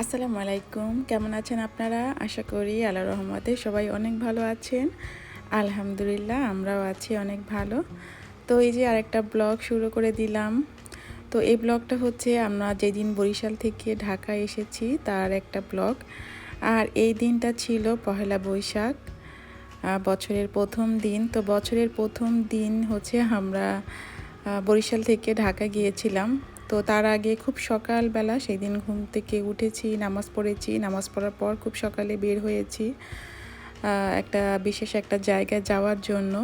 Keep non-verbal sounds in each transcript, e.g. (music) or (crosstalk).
আসসালামু আলাইকুম। কেমন আছেন আপনারা? আশা করি আল্লাহ রহমতে সবাই অনেক ভালো আছেন। আলহামদুলিল্লাহ, আমরাও আছি অনেক ভালো। তো এই যে আরেকটা ব্লগ শুরু করে দিলাম। তো এই ব্লগটা হচ্ছে আমরা যেদিন বরিশাল থেকে ঢাকা এসেছি, তার একটা ব্লগ। আর এই দিনটা ছিল পহেলা বৈশাখ বছরের প্রথম দিন। তো বছরের প্রথম দিন হচ্ছে আমরা বরিশাল থেকে ঢাকা গিয়েছিলাম। তো তার আগে খুব সকালবেলা সেই দিন ঘুম থেকে উঠেছি, নামাজ পড়েছি। নামাজ পড়ার পর খুব সকালে বের হয়েছি একটা বিশেষ একটা জায়গায় যাওয়ার জন্য।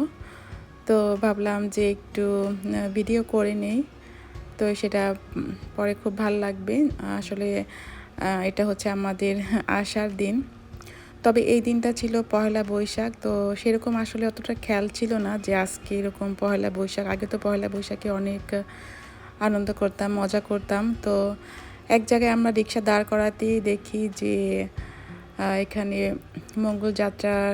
তো ভাবলাম যে একটু ভিডিও করে নেই। তো সেটা পরে খুব ভালো লাগবে। আসলে এটা হচ্ছে আমাদের আসার দিন। তবে এই দিনটা ছিল পহেলা বৈশাখ। তো সেরকম আসলে অতটা খেয়াল ছিল না যে আজকে এরকম পহেলা বৈশাখ। আগে তো পহেলা বৈশাখে অনেক আনন্দ করতাম, মজা করতাম। তো এক জায়গায় আমরা রিক্সা দাঁড় করাতেই দেখি যে এখানে মঙ্গলযাত্রার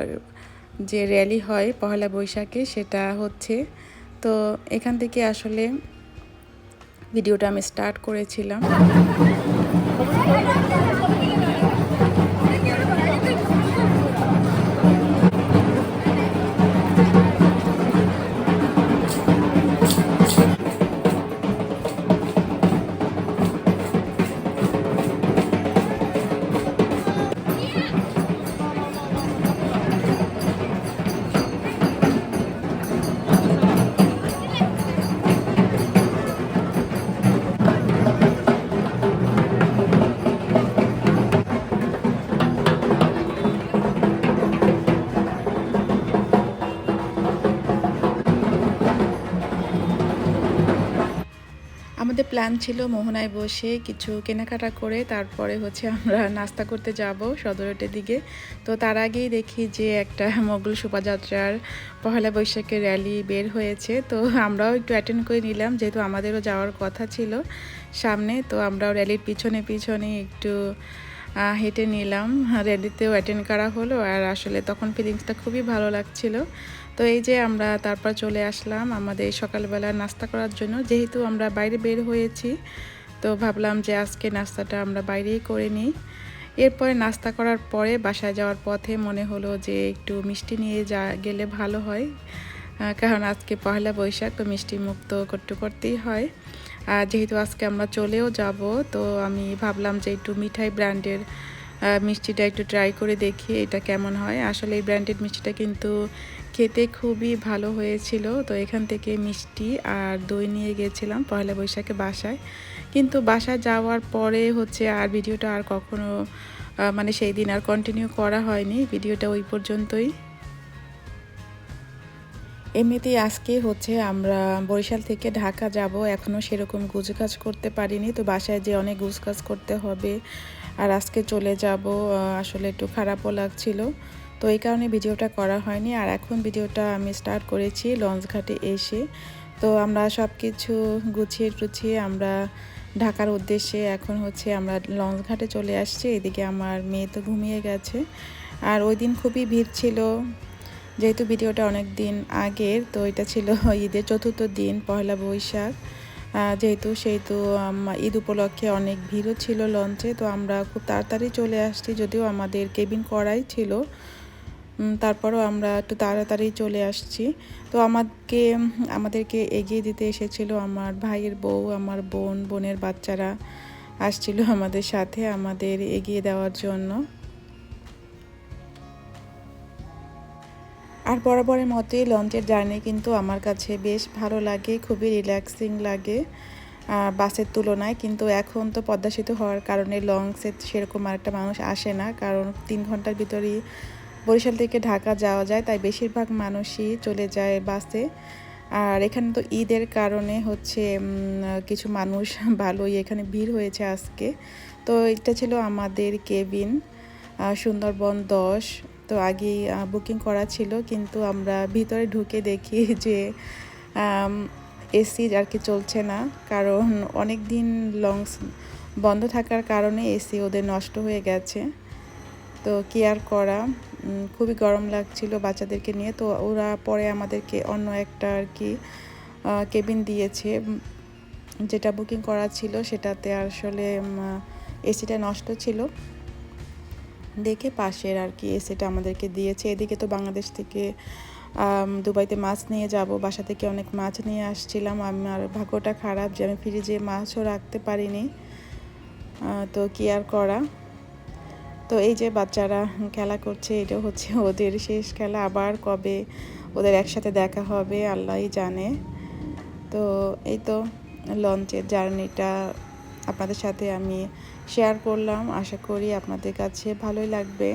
যে র্যালি হয় পহেলা বৈশাখে, সেটা হচ্ছে। তো এখান থেকে আসলে ভিডিওটা আমি স্টার্ট করেছিলাম। আমাদের প্ল্যান ছিল মোহনায় বসে কিছু কেনাকাটা করে তারপরে হচ্ছে আমরা নাস্তা করতে যাব সদরটের দিকে। তো তার আগেই দেখি যে একটা মোগল শোভাযাত্রার পহেলা বৈশাখের র্যালি বের হয়েছে। তো আমরাও একটু অ্যাটেন্ড করে নিলাম, যেহেতু আমাদেরও যাওয়ার কথা ছিল সামনে। তো আমরাও র্যালির পিছনে পিছনে একটু হেঁটে নিলাম। র্যালিতেও অ্যাটেন্ড করা হলো আর আসলে তখন ফিলিংসটা খুবই ভালো লাগছিল। তো এই যে আমরা তারপর চলে আসলাম আমাদের সকালবেলা নাস্তা করার জন্য। যেহেতু আমরা বাইরে বের হয়েছি, তো ভাবলাম যে আজকে নাস্তাটা আমরা বাইরেই করে নিই। এরপরে নাস্তা করার পরে বাসায় যাওয়ার পথে মনে হলো যে একটু মিষ্টি নিয়ে যা, গেলে ভালো হয়। কারণ আজকে পয়লা বৈশাখ, তো মিষ্টি মুক্ত করতে করতেই হয়। আর যেহেতু আজকে আমরা চলেও যাব, তো আমি ভাবলাম যে একটু মিঠাই ব্র্যান্ডের মিষ্টিটা একটু ট্রাই করে দেখি এটা কেমন হয়। আসলে এই ব্র্যান্ডেড মিষ্টিটা কিন্তু খেতে খুবই ভালো হয়েছিল। তো এখান থেকে মিষ্টি আর দই নিয়ে গেছিলাম পয়লা বৈশাখে বাসায়। কিন্তু বাসায় যাওয়ার পরে হচ্ছে আর ভিডিওটা আর কখনো মানে সেই দিন আর কন্টিনিউ করা হয়নি। ভিডিওটা ওই পর্যন্তই। এমনিতেই আজকে হচ্ছে আমরা বরিশাল থেকে ঢাকা যাব। এখনও সেরকম গুজকাজ করতে পারিনি। তো বাসায় যে অনেক গুজকাজ করতে হবে আর আজকে চলে যাব আসলে একটু খারাপও লাগছিল। তো এই কারণে ভিডিওটা করা হয়নি। আর এখন ভিডিওটা আমি স্টার্ট করেছি লঞ্চ ঘাটে এসে। তো আমরা সব কিছু গুছিয়ে টুছিয়ে আমরা ঢাকার উদ্দেশ্যে এখন হচ্ছে আমরা লঞ্চ ঘাটে চলে আসছি। এদিকে আমার মেয়ে তো ঘুমিয়ে গেছে। আর ওই দিন খুবই ভিড় ছিল। যেহেতু ভিডিওটা অনেক দিন আগের, তো এটা ছিল ঈদের চতুর্থ দিন পয়লা বৈশাখ। যেহেতু সেহেতু ঈদ উপলক্ষে অনেক ভিড়ও ছিল লঞ্চে। তো আমরা খুব তাড়াতাড়ি চলে আসছি, যদিও আমাদের কেবিন করাই ছিল। তারপরও আমরা একটু তাড়াতাড়ি চলে আসছি। তো আমাকে, আমাদেরকে এগিয়ে দিতে এসেছিল আমার ভাইয়ের বউ, আমার বোন, বোনের বাচ্চারা আসছিল আমাদের সাথে আমাদের এগিয়ে দেওয়ার জন্য। আর বরাবরের মতোই লঞ্চের জার্নি কিন্তু আমার কাছে বেশ ভালো লাগে, খুবই রিল্যাক্সিং লাগে বাসের তুলনায়। কিন্তু এখন তো পদ্মা সেতু হওয়ার কারণে লঞ্চে সেরকম আর একটা মানুষ আসে না, কারণ তিন ঘণ্টার ভিতরেই বরিশাল থেকে ঢাকা যাওয়া যায়, তাই বেশিরভাগ মানুষই চলে যায় বাসে। আর এখানে তো ঈদের কারণে হচ্ছে কিছু মানুষ (laughs) ভালোই এখানে ভিড় হয়েছে আজকে। তো এটা ছিল আমাদের কেবিন সুন্দরবন দশ। তো আগেই বুকিং করা ছিল, কিন্তু আমরা ভিতরে ঢুকে দেখি (laughs) যে এসি আর কি চলছে না। কারণ অনেক দিন লংস বন্ধ থাকার কারণে এসি ওদের নষ্ট হয়ে গেছে। তো কেয়ার করা? খুবই গরম লাগছিল বাচ্চাদেরকে নিয়ে। তো ওরা পরে আমাদেরকে অন্য একটা আর কি কেবিন দিয়েছে। যেটা বুকিং করা ছিল সেটাতে আসলে এসিটা নষ্ট ছিল। দেখে পাশের আর কি এসিটা আমাদেরকে দিয়েছে। এদিকে তো বাংলাদেশ থেকে দুবাইতে মাছ নিয়ে যাব, বাসা থেকে অনেক মাছ নিয়ে আসছিলাম। আমার ভাগ্যটা খারাপ যে আমি ফ্রিজে মাছও রাখতে পারিনি। তো কি আর করা? তো এই যে বাচ্চারা খেলা করছে এটা হচ্ছে (laughs) ওদের শেষ খেলা। আবার কবে ওদের একসাথে দেখা হবে, আল্লাহই জানে। তো এই তো লঞ্চের জার্নিটা আপনাদের সাথে আমি শেয়ার করলাম। আশা করি আপনাদের কাছে ভালোই লাগবে।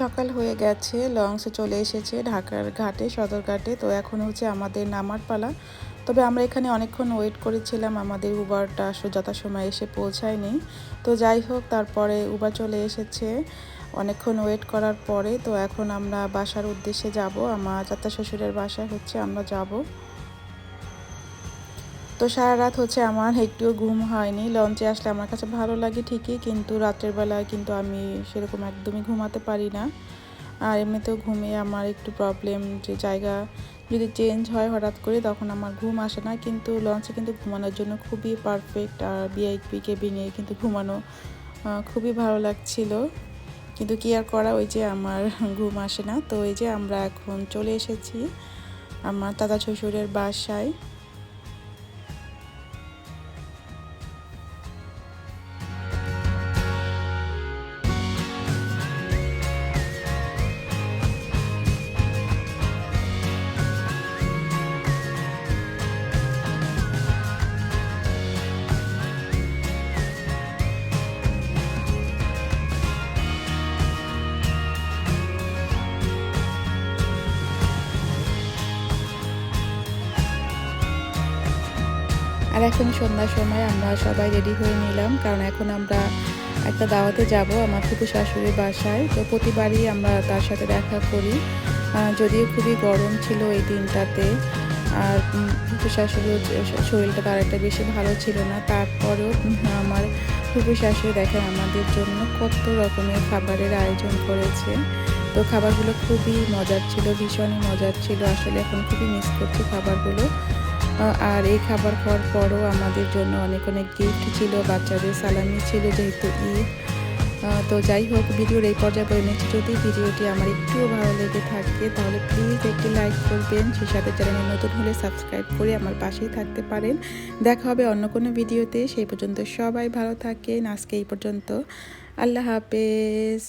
সকাল হয়ে গেছে, লঞ্চ চলে এসেছে, ঢাকার ঘাটে সদরঘাটে তো এখন হচ্ছে আমাদের নামার পালা। তবে আমরা এখানে অনেকক্ষণ ওয়েট করেছিলাম, আমাদের উবারটা যথাসময় এসে পৌঁছায়নি। তো যাই হোক, তারপরে উবার চলে এসেছে। অনেকক্ষণ ওয়েট করার পরে তো এখন আমরা বাসার উদ্দেশ্যে যাব। আমার চাচা শ্বশুরের বাসায় হচ্ছে আমরা যাব। তো সারা রাত হচ্ছে আমার একটুও ঘুম হয়নি। লঞ্চে আসলে আমার কাছে ভালো লাগে ঠিকই, কিন্তু রাতের বেলায় কিন্তু আমি সেরকম একদমই ঘুমাতে পারি না। আর এমনিতেও ঘুমিয়ে আমার একটু প্রবলেম যে জায়গা যদি চেঞ্জ হয় হঠাৎ করে, তখন আমার ঘুম আসে না। কিন্তু লঞ্চে কিন্তু ঘুমানোর জন্য খুবই পারফেক্ট আর বিআইপি কেবিনে কিন্তু ঘুমানো খুবই ভালো লাগছিল। কিন্তু কি আর করা, ওই যে আমার (laughs) ঘুম আসে না। তো ওই যে আমরা এখন চলে এসেছি আমার দাদা শ্বশুরের বাসায়। আর এখন সন্ধ্যার সময় আমরা সবাই রেডি হয়ে নিলাম, কারণ এখন আমরা একটা দাওয়াতে যাব আমার ফুপু শাশুড়ির বাসায়। তো প্রতিবারই আমরা তার সাথে দেখা করি। যদিও খুবই গরম ছিল এই দিনটাতে, আর ফুপু শাশুড়ির শরীরটা তার একটা বেশি ভালো ছিল না। তারপরেও আমার ফুপু শাশুড়ি দেখেন আমাদের জন্য কত রকমের খাবারের আয়োজন করেছে। তো খাবারগুলো খুবই মজার ছিল, ভীষণই মজার ছিল। আসলে এখন খুবই মিস করছি খাবারগুলো। আর এই খাবার খাওয়ার পরও আমাদের জন্য অনেক অনেক গিফট ছিল, বাচ্চাদের সালামি ছিল যেহেতু ঈদ। তো যাই হোক, ভিডিওর এই পর্যায়ে বলে নিচ্ছি যদি ভিডিওটি আমার একটুও ভালো লেগে থাকে, তাহলে প্লিজ একটি লাইক করবেন। সেই সাথে চ্যানেলে নতুন হলে সাবস্ক্রাইব করে আমার পাশেই থাকতে পারেন। দেখা হবে অন্য কোনো ভিডিওতে। সেই পর্যন্ত সবাই ভালো থাকেন। আজকে এই পর্যন্ত। আল্লাহ হাফেজ।